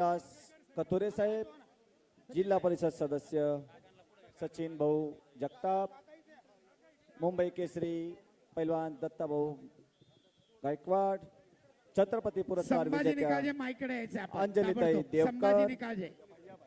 दास कथोरे साहेब जिल्हा परिषद सदस्य सचिन भाऊ जगताप मुंबई केसरी पैलवान दत्ताभाऊ गायकवाड छत्रपती पुरस्कार विजेत्या अंजलीताई. देवकर.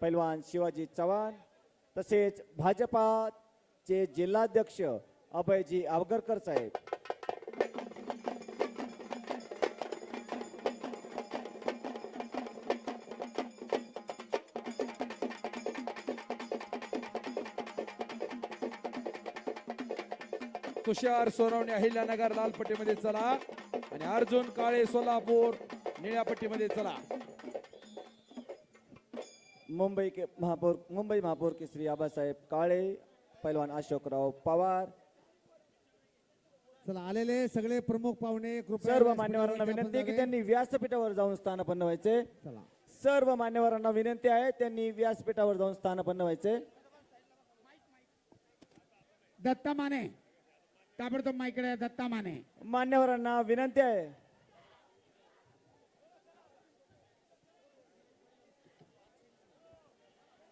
पैलवान शिवाजी चव्हाण तसेच भाजपाचे जिल्हाध्यक्ष अभयजी आवगरकर साहेब तुषार सोनवणे अहिल्यानगर लाल पट्टीमध्ये चला. आणि अर्जुन काळे सोलापूर निळ्या पट्टीमध्ये चला. मुंबई के महापौर मुंबई महापौर केसरी आबासाहेब काळे पैलवान अशोकराव पवार. चला आलेले सगळे प्रमुख पाहुणे कृपया सर्व मान्यवरांना विनंती आहे की. त्यांनी व्यासपीठावर जाऊन स्थानपन्न व्हायचे. चला. सर्व मान्यवरांना विनंती आहे त्यांनी व्यासपीठावर जाऊन स्थानपन्न व्हायचे. दत्ता माने. ताबडतोब माईकडे दत्ता माने. मान्यवरांना विनंती आहे.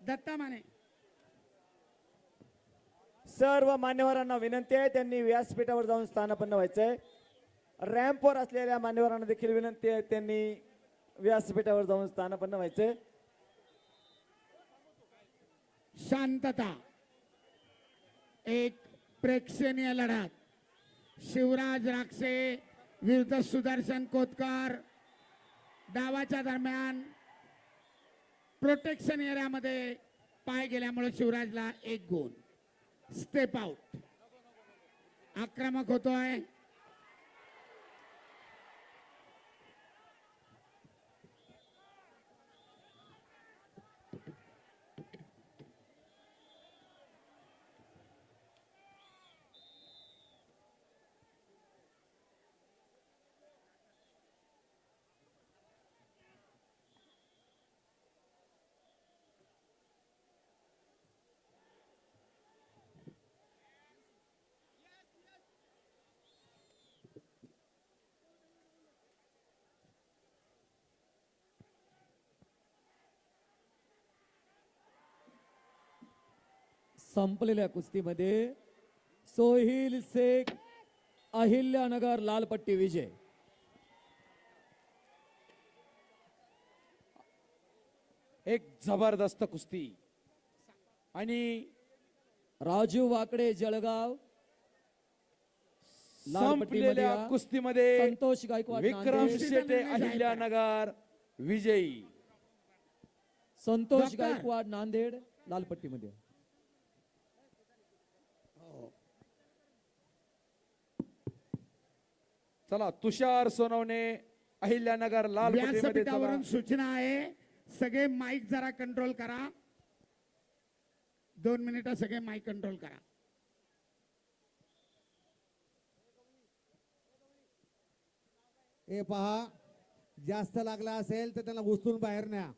दत्ता माने. सर्व मान्यवरांना विनंती आहे त्यांनी व्यासपीठावर जाऊन स्थानपन्न व्हायचंय. रॅम्पवर असलेल्या मान्यवरांना देखील विनंती आहे त्यांनी व्यासपीठावर जाऊन स्थानपन्न व्हायचंय. शांतता. एक प्रेक्षणीय लढत. शिवराज राक्षे विरुद्ध सुदर्शन कोतकर. डावाच्या दरम्यान प्रोटेक्शन एरियामध्ये पाय गेल्यामुळे शिवराजला एक गुण स्टेप आउट आक्रमक होतोय. संपलेल्या कुस्तीमध्ये सोहिल शेख अहिल्यानगर लालपट्टी विजय एक जबरदस्त कुस्ती आणि राजू वाकडे जळगाव संपलेल्या. कुस्तीमध्ये संतोष गायकवाड विक्रम. शेटे अहिल्यानगर विजयी संतोष. गायकवाड नांदेड लालपट्टीमध्ये चला तुषार सोनवणे अहिल्यानगर लाल व्यासपीठावरून सूचना आहे. सगळे माईक जरा कंट्रोल करा. दोन मिनिटं सगळे माईक कंट्रोल करा. हे पहा जास्त लागला असेल तर त्यांना उचलून बाहेर न्या.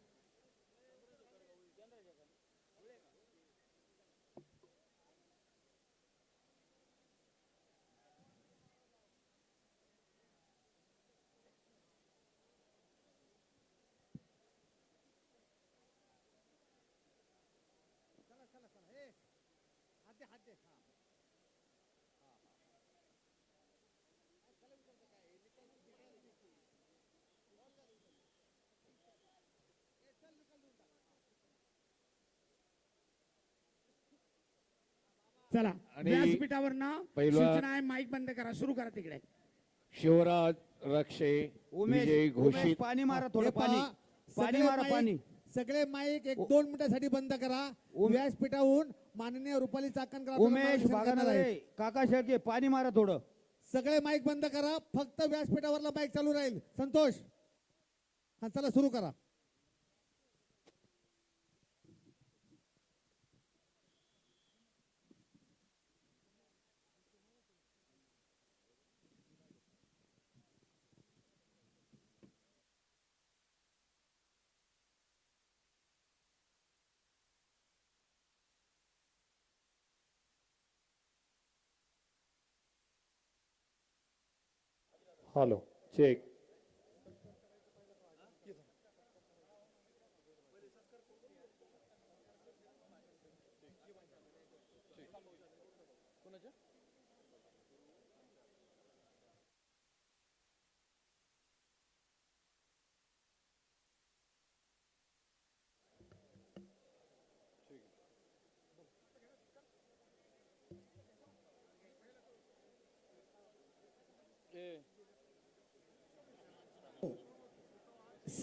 चला आणि व्यासपीठावर ना पहिला- सूचना आहे माईक बंद करा सुरू करा तिकडे. शिवराज रक्षे विजय घोषित. पाणी मारा थोडं पाणी. पाणी मारा पाणी. सगळे माईक एक दोन मिनिटासाठी बंद करा. व्यासपीठाहून माननीय रुपाली चाकणकर उमेश. काका शेळके पाणी मारा थोडं. सगळे माईक बंद करा. फक्त व्यासपीठावरला माईक चालू राहील. संतोष हा चला सुरू करा. हॅलो चेक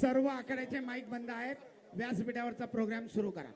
सर्व आकड्याचे माईक बंद आहेत. व्यासपीठावरचा प्रोग्राम सुरू करा.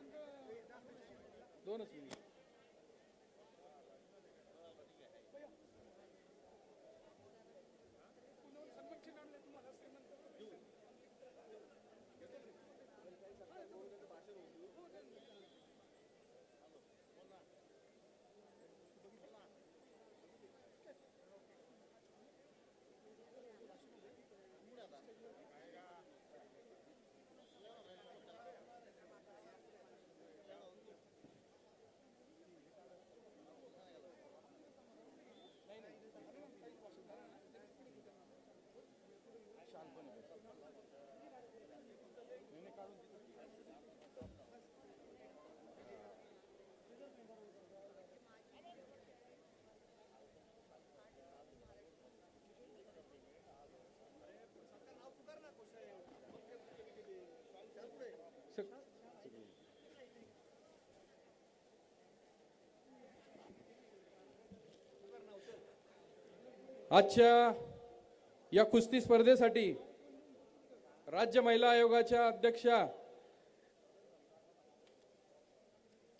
आजच्या या कुस्ती स्पर्धेसाठी राज्य महिला आयोगाच्या अध्यक्षा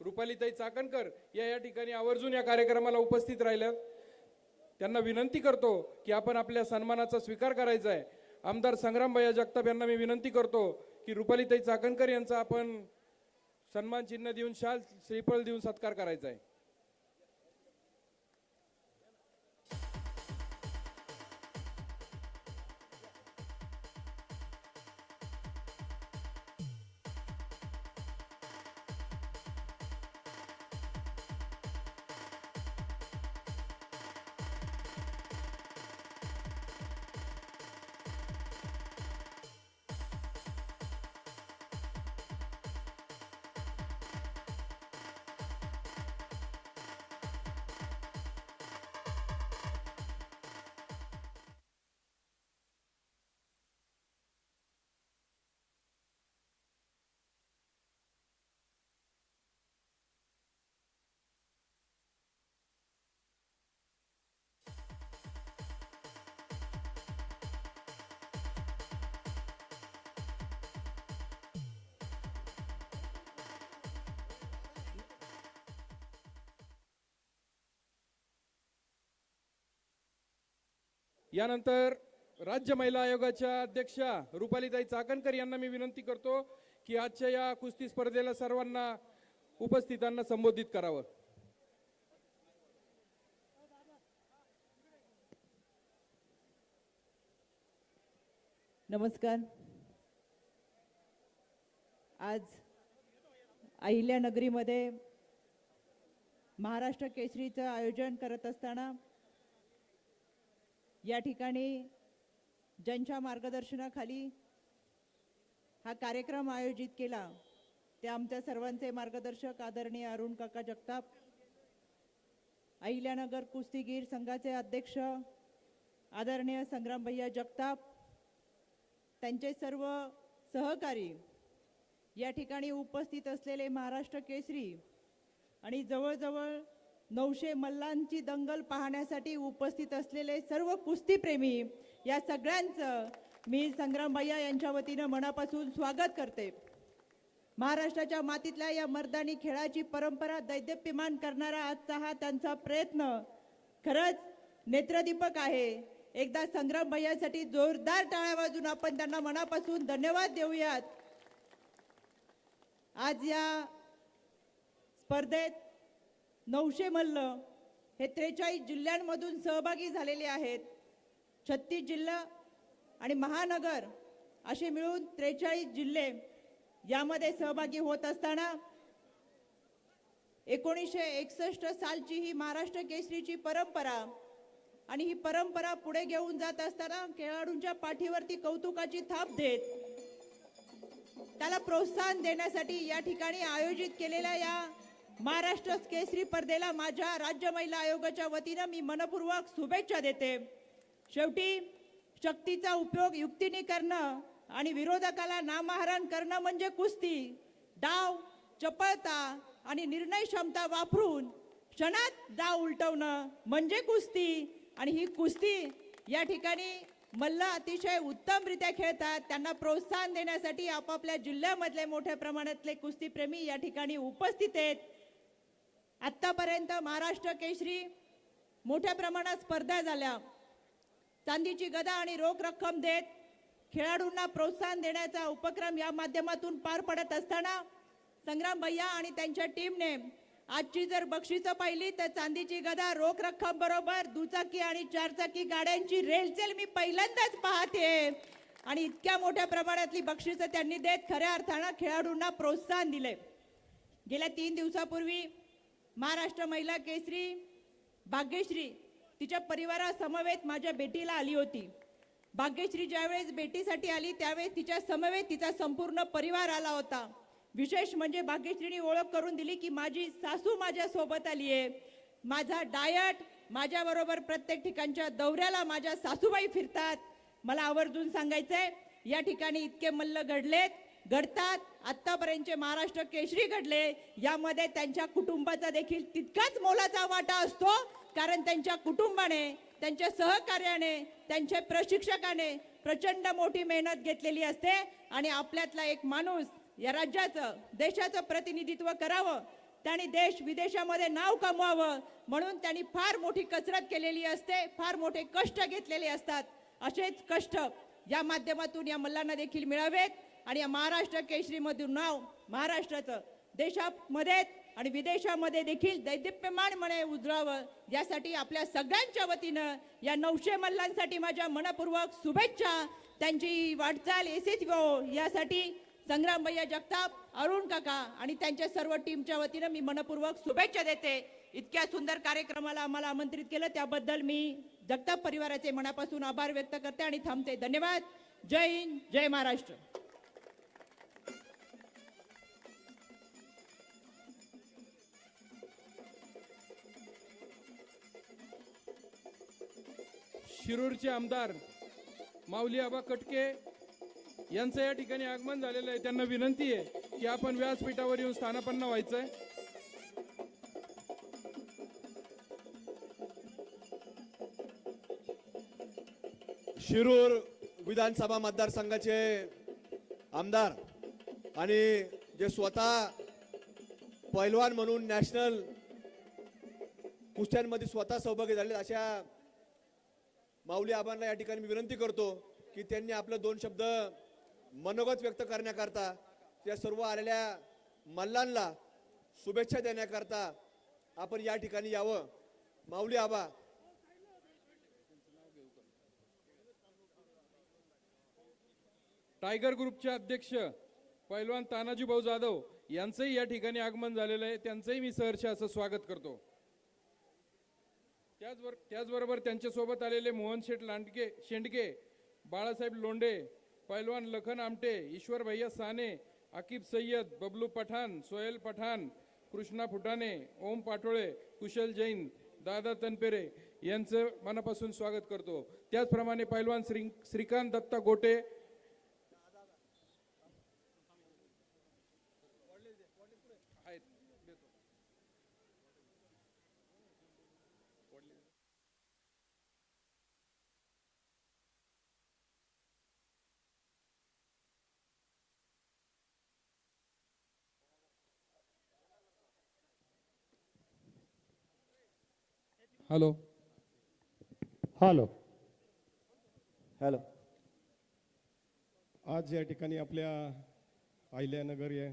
रुपालीताई चाकणकर या या ठिकाणी आवर्जून या कार्यक्रमाला उपस्थित राहिल्या. त्यांना विनंती करतो की आपण आपल्या सन्मानाचा स्वीकार करायचा आहे. आमदार संग्रामभैया जगताप यांना मी विनंती करतो की रुपालीताई चाकणकर यांचा आपण सन्मान चिन्ह देऊन शाल श्रीफळ देऊन सत्कार करायचा आहे. यानंतर राज्य महिला आयोगाच्या अध्यक्षा रुपालीताई चाकणकर यांना मी विनंती करतो की आजच्या या कुस्ती स्पर्धेला सर्वांना उपस्थितांना संबोधित करावं. नमस्कार. आज अहिल्यानगरीमध्ये महाराष्ट्र केसरीचं आयोजन करत असताना या ठिकाणी ज्यांच्या मार्गदर्शनाखाली हा कार्यक्रम आयोजित केला ते आमच्या सर्वांचे मार्गदर्शक आदरणीय अरुण काका जगताप अहिल्यानगर कुस्तीगीर संघाचे अध्यक्ष आदरणीय संग्रामभैया जगताप त्यांचे सर्व सहकारी या ठिकाणी उपस्थित असलेले महाराष्ट्र केसरी आणि जवळजवळ नऊशे मल्लांची दंगल पाहण्यासाठी उपस्थित असलेले सर्व कुस्तीप्रेमी या सगळ्यांचं मी संग्रामभैया यांच्या वतीनं मनापासून स्वागत करते. महाराष्ट्राच्या मातीतल्या या मर्दानी खेळाची परंपरा दैदप्यमान करणारा आजचा हा त्यांचा प्रयत्न खरंच नेत्रदीपक आहे. एकदा संग्राम भैयासाठी जोरदार टाळ्या वाजून आपण त्यांना मनापासून धन्यवाद देऊयात. आज या स्पर्धेत नऊशे मल्ल हे त्रेचाळीस जिल्ह्यांमधून सहभागी झालेले आहेत. छत्तीस जिल्हा आणि महानगर असे मिळून त्रेचाळीस जिल्हे यामध्ये सहभागी होत असताना एकोणीसशे एकसष्ट सालची ही महाराष्ट्र केसरीची परंपरा आणि ही परंपरा पुढे घेऊन जात असताना खेळाडूंच्या पाठीवरती कौतुकाची थाप देत त्याला प्रोत्साहन देण्यासाठी या ठिकाणी आयोजित केलेल्या या महाराष्ट्र केसरी स्पर्धेला माझ्या राज्य महिला आयोगाच्या वतीनं मी मनपूर्वक शुभेच्छा देते. शेवटी शक्तीचा उपयोग युक्तीने करणं आणि विरोधकाला नामहारण करणं म्हणजे कुस्ती. डाव चपळता आणि निर्णय क्षमता वापरून क्षणात डाव उलटवणं म्हणजे कुस्ती. आणि ही कुस्ती या ठिकाणी मल्ल अतिशय उत्तमरित्या खेळतात. त्यांना प्रोत्साहन देण्यासाठी आपापल्या जिल्ह्यामधले मोठ्या प्रमाणातले कुस्तीप्रेमी या ठिकाणी उपस्थित आहेत. आत्तापर्यंत महाराष्ट्र केशरी मोठ्या प्रमाणात स्पर्धा झाल्या. चांदीची गदा आणि रोख रक्कम देत खेळाडूंना प्रोत्साहन देण्याचा उपक्रम या माध्यमातून पार पडत असताना संग्राम भैया आणि त्यांच्या टीमने आजची जर बक्षिसं पाहिली तर चांदीची गदा रोख रक्कम बरोबर दुचाकी आणि चारचाकी गाड्यांची रेलचेल मी पहिल्यांदाच पाहते. आणि इतक्या मोठ्या प्रमाणातली बक्षिसं त्यांनी देत खऱ्या अर्थानं खेळाडूंना प्रोत्साहन दिले. गेल्या तीन दिवसापूर्वी महाराष्ट्र महिला केसरी भाग्यश्री तिच्या परिवारासमवेत माझ्या भेटीला आली होती. भाग्यश्री ज्यावेळेस भेटीसाठी आली त्यावेळेस तिच्या समवेत तिचा संपूर्ण परिवार आला होता. विशेष म्हणजे भाग्यश्रीने ओळख करून दिली की माझी सासू माझ्यासोबत आली आहे. माझा डायट माझ्याबरोबर प्रत्येक ठिकाणच्या दौऱ्याला माझ्या सासूबाई फिरतात. मला आवर्जून सांगायचंय या ठिकाणी इतके मल्ल घडलेत. घडतात. आत्तापर्यंतचे महाराष्ट्र केशरी घडले यामध्ये त्यांच्या कुटुंबाचा देखील तितकाच मोलाचा वाटा असतो. कारण त्यांच्या कुटुंबाने त्यांच्या सहकार्याने त्यांच्या प्रशिक्षकाने प्रचंड मोठी मेहनत घेतलेली असते. आणि आपल्यातला एक माणूस या राज्याचं देशाचं प्रतिनिधित्व करावं. त्यांनी देश विदेशामध्ये नाव कमवावं. म्हणून त्यांनी फार मोठी कसरत केलेली असते फार मोठे कष्ट घेतलेले असतात. असेच कष्ट या माध्यमातून या मल्लांना देखील मिळावेत. आणि या महाराष्ट्र केशरीमधून नाव महाराष्ट्राचं देशामध्ये आणि विदेशामध्ये देखील दैदिप्यमान म्हणे उजळावं यासाठी आपल्या सगळ्यांच्या वतीनं या नऊशे मल्लांसाठी माझ्या मनपूर्वक शुभेच्छा त्यांची वाटचाल एसीच गो. यासाठी संग्राम भैया जगताप अरुण काका आणि त्यांच्या सर्व टीमच्या वतीनं मी मनपूर्वक शुभेच्छा देते. इतक्या सुंदर कार्यक्रमाला आम्हाला आमंत्रित केलं त्याबद्दल मी जगताप परिवाराचे मनापासून आभार व्यक्त करते आणि थांबते. धन्यवाद. जय हिंद जय महाराष्ट्र. शिरूरचे आमदार माऊली आबा कटके यांचं या ठिकाणी आगमन झालेलं आहे. त्यांना विनंती आहे की आपण व्यासपीठावर येऊन स्थानापन्न व्हायचंय. शिरूर विधानसभा मतदारसंघाचे आमदार आणि जे स्वतः पैलवान म्हणून नॅशनल कुस्त्यांमध्ये स्वतः सहभागी झाले अशा माऊली आबांना या ठिकाणी मी विनंती करतो की त्यांनी आपलं दोन शब्द मनोगत व्यक्त करण्याकरता त्या सर्व आलेल्या मल्लांना शुभेच्छा देण्याकरता आपण या ठिकाणी यावं. माऊली आबा. टायगर ग्रुपचे अध्यक्ष पैलवान तानाजी भाऊ जाधव यांचंही या ठिकाणी आगमन झालेलं आहे. त्यांचंही मी सहर्ष असं स्वागत करतो. त्याचबर त्याचबरोबर त्यांच्यासोबत आलेले मोहन शेठ लांडके शेंडके बाळासाहेब लोंढे पैलवान लखन आमटे ईश्वर भैया साने आकिब सय्यद बबलू पठाण सोहेल पठाण कृष्णा फुटाणे ओम पाटोळे कुशल जैन दादा तनपेरे यांचं मनापासून स्वागत करतो. त्याचप्रमाणे पैलवान Shri Shrikant Datta Gote hello hello hello आज या ठिकाणी आपल्या अहिल्यानगर या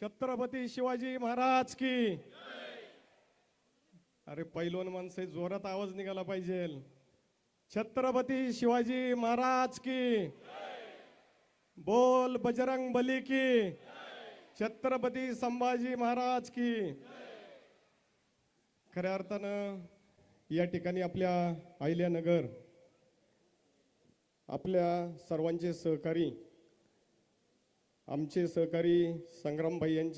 छत्रपती शिवाजी महाराज की अरे पैलवान माणसे जोरात आवाज निघाला पाहिजे. छत्रपती शिवाजी महाराज की बोल बजरंग बली की छत्रपती संभाजी महाराज की खऱ्या अर्थानं या ठिकाणी आपल्या अहिल्यानगर आपल्या सर्वांचे सहकारी आमचे सहकारी संग्रामभाई यांच्या